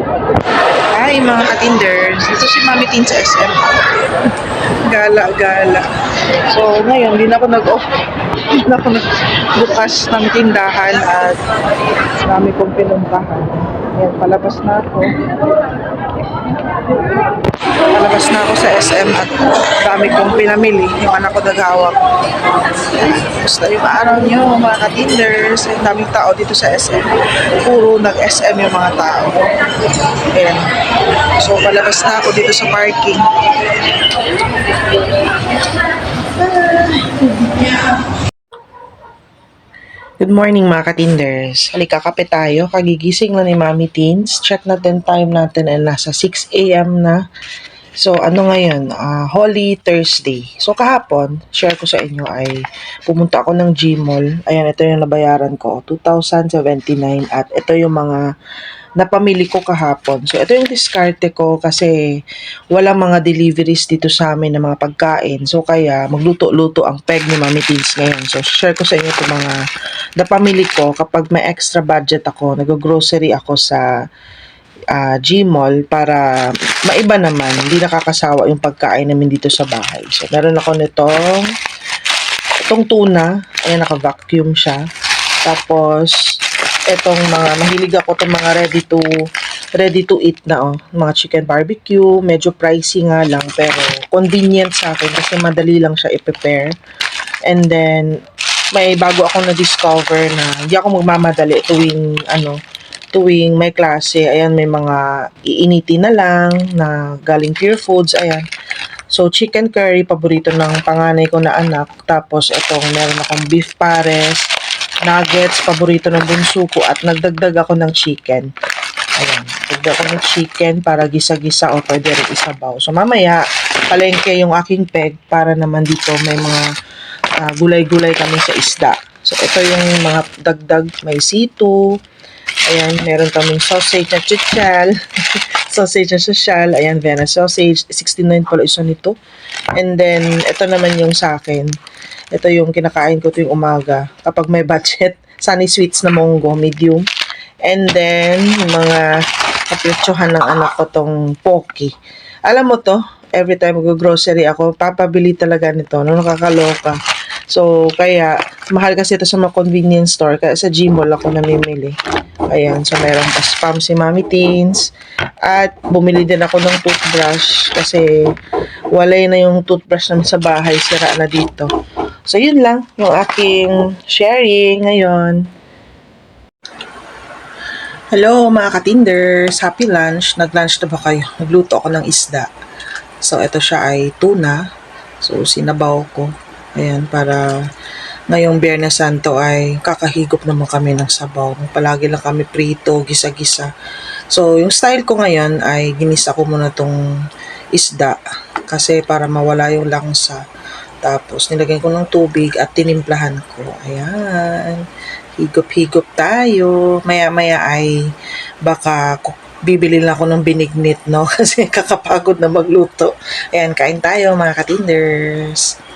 Hi mga katinders, ito si Mami Tin sa SM. Gala, gala. So ngayon, hindi na ako nag-off. Hindi na ako nagbukas ng tindahan at dami kong pinuntahan. Ayan, palabas na ako. Palabas na ako sa SM at dami kong pinamili. Yung anak ko naghawak. Basta yung araw nyo, mga katinders. Ang daming tao dito sa SM. Puro nag-SM yung mga tao. Ayan. So, palabas na ako dito sa parking. Good morning mga katinders. Halika kape tayo. Kagigising na ni Mami Teens. Check natin time natin ay nasa 6 a.m. na. So ano ngayon? Ah, Holy Thursday. So kahapon, share ko sa inyo ay pumunta ako ng Gmall. Ayan, ito yung nabayaran ko. 2,079 at ito yung mga napamili ko kahapon. So, ito yung diskarte ko kasi walang mga deliveries dito sa amin ng mga pagkain. So, kaya magluto-luto ang peg ni Mami Teens ngayon. So, share ko sa inyo itong mga napamili ko kapag may extra budget ako, nag-grocery ako sa ah, Gmall para maiba naman, hindi nakakasawa yung pagkain namin dito sa bahay. So, meron ako nitong itong tuna, ayan naka-vacuum siya. Tapos, etong mga mahilig ako itong mga ready to ready to eat na oh, mga chicken barbecue, medyo pricey nga lang pero convenient sa akin kasi madali lang siya i-prepare. And then may bago akong na-discover na hindi ako magmamadali tuwing ano tuwing may klase. Ayan, may mga iinitin na lang na galing Pure Foods. Ayan. So, chicken curry, paborito ng panganay ko na anak. Tapos, itong meron akong beef pares, nuggets, paborito ng bunso ko. At nagdagdag ako ng chicken. Ayan. Dagdag ako ng chicken para gisa-gisa o pwede rin isabaw. So, mamaya, palengke yung aking peg para naman dito may mga ah, gulay-gulay kami sa isda. So, ito yung mga dagdag. May sito. Ayan, meron kaming sausage na chichal. sausage na social. Ayan, Vienna sausage. 69 pala isa nito. And then, ito naman yung sa akin. Ito yung kinakain ko tuwing umaga. Kapag may budget, sunny sweets na monggo, medium. And then, mga kapitsuhan ng anak ko tong poki. Alam mo to, every time mag-grocery ako, papabili talaga nito. No, nakakaloka. So, kaya, mahal kasi ito sa mga convenience store. Kaya sa Gmall ako namimili. Ayan, so meron pa spam si Mami Teens. At bumili din ako ng toothbrush kasi walay na yung toothbrush naman sa bahay. Sira na dito. So, yun lang yung aking sharing ngayon. Hello mga katinders! Happy lunch! Nag-lunch na ba kayo? Nagluto ako ng isda. So, ito siya ay tuna. So, sinabaw ko. Ayan, para ngayong Biyernes Santo ay kakahigop naman kami ng sabaw. Palagi lang kami prito, gisa-gisa. So, yung style ko ngayon ay ginisa ko muna tong isda kasi para mawala yung langsa. Tapos, nilagyan ko ng tubig at tinimplahan ko. Ayan. Higop-higop tayo. Maya-maya ay baka bibili lang ako ng binignit, no? Kasi kakapagod na magluto. Ayan, kain tayo mga katinders.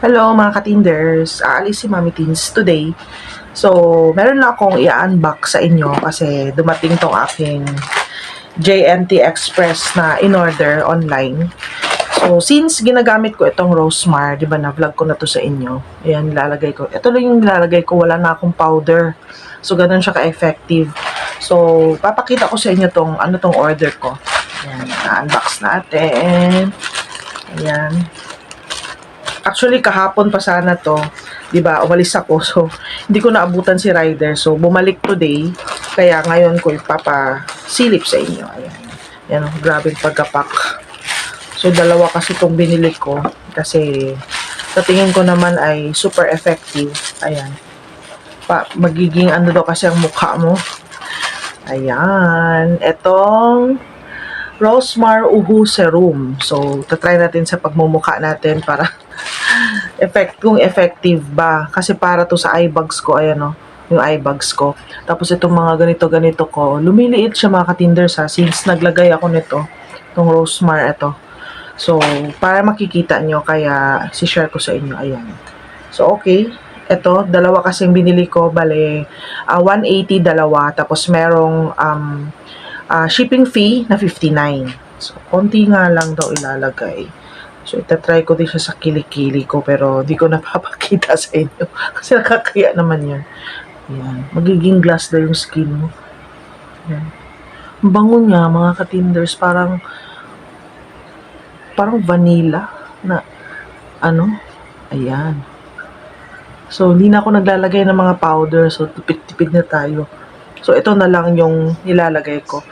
Hello mga katinders, aalis si Mami Teens today. So, meron na akong i-unbox sa inyo kasi dumating tong aking JNT Express na in-order online. So, since ginagamit ko itong Rosemar, di ba na-vlog ko na to sa inyo. Ayan, nilalagay ko. Ito lang yung nilalagay ko, wala na akong powder. So, ganun siya ka-effective. So, papakita ko sa inyo tong, ano tong order ko. Ayan, na-unbox natin. Ayan. Actually, kahapon pa sana to. 'di ba Umalis ako. So, hindi ko naabutan si Ryder. So, bumalik today. Kaya ngayon ko ipapasilip sa inyo. Ayan. Yan, oh, grabe pagkapak. So, dalawa kasi itong binili ko. Kasi, sa tingin ko naman ay super effective. Ayan. Pa, magiging ano daw kasi ang mukha mo. Ayan. Etong Rosemar Uhu Serum. So, tatry natin sa pagmumukha natin para effect kung effective ba. Kasi para to sa eye bags ko, ayan o, yung eye bags ko. Tapos itong mga ganito-ganito ko, lumiliit siya mga katinders ha, since naglagay ako nito, itong Rosemar ito. So, para makikita nyo, kaya si-share ko sa inyo, ayan. So, okay. Ito, dalawa kasing binili ko, bale, ah, 180 dalawa, tapos merong um, ah, shipping fee na 59. So, konti nga lang daw ilalagay. So, itatry ko din siya sa kilikili ko, pero di ko napapakita sa inyo. Kasi nakakaya naman yun. Ayan. Magiging glass daw yung skin mo. Ayan. Ang bango niya, mga katinders, parang parang vanilla na ano, ayan. So, hindi na ako naglalagay ng mga powder. So, tipid-tipid na tayo. So, ito na lang yung nilalagay ko.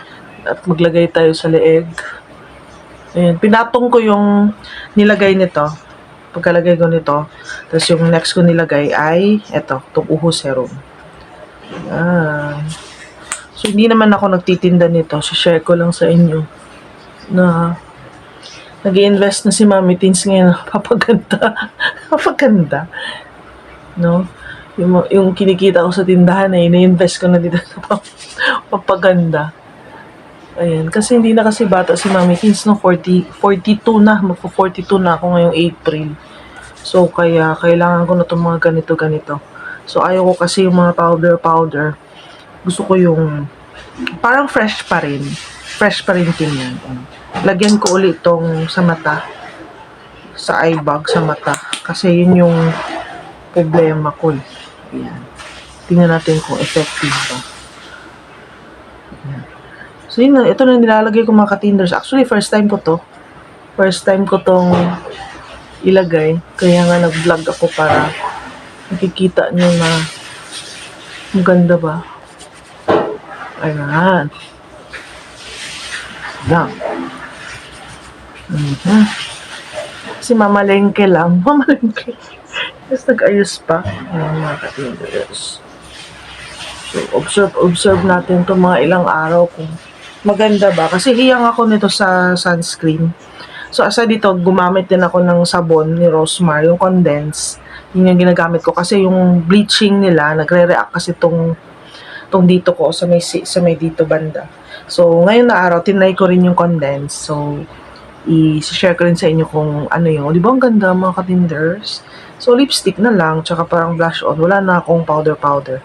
At maglagay tayo sa leeg. Ayan. Pinatong ko yung nilagay nito. Pagkalagay ko nito. Tapos yung next ko nilagay ay ito, itong uho serum. Ayan. So, hindi naman ako nagtitinda nito. So, share ko lang sa inyo na nag invest na si Mami Teens ngayon. Papaganda. Papaganda. No? Yung, yung kinikita ko sa tindahan na ini-invest ko na dito sa pap- papaganda. Ayan. Kasi hindi na kasi bata si Mami Teens no 40, 42 na. Magpo-42 na ako ngayong April. So, kaya kailangan ko na itong mga ganito-ganito. So, ayaw ko kasi yung mga powder-powder. Gusto ko yung parang fresh pa rin. Fresh pa rin tingnan. Lagyan ko ulit itong sa mata. Sa eye bag sa mata. Kasi yun yung problema ko. eh. Ayan. Tingnan natin kung effective ba. Ayan. So yun ito na nilalagay ko mga katinders. Actually, first time ko to. First time ko tong ilagay. Kaya nga nag-vlog ako para nakikita nyo na maganda ba. Ayan. Lang. Mhm. Si mamalengke lang. Mamalengke. Tapos nag-ayos pa. Ayan mga katinders. So, observe, observe natin to mga ilang araw kung maganda ba. Kasi hiyang ako nito sa sunscreen. So, asa dito, gumamit din ako ng sabon ni Rosmar, yung condense. Yun yung ginagamit ko. Kasi yung bleaching nila, nagre-react kasi tong tong dito ko sa may sa may dito banda. So, ngayon na araw, tinry ko rin yung condense. So, i-share ko rin sa inyo kung ano yun. Di ba ang ganda mga katinders? So, lipstick na lang, tsaka parang blush on. Wala na akong powder-powder.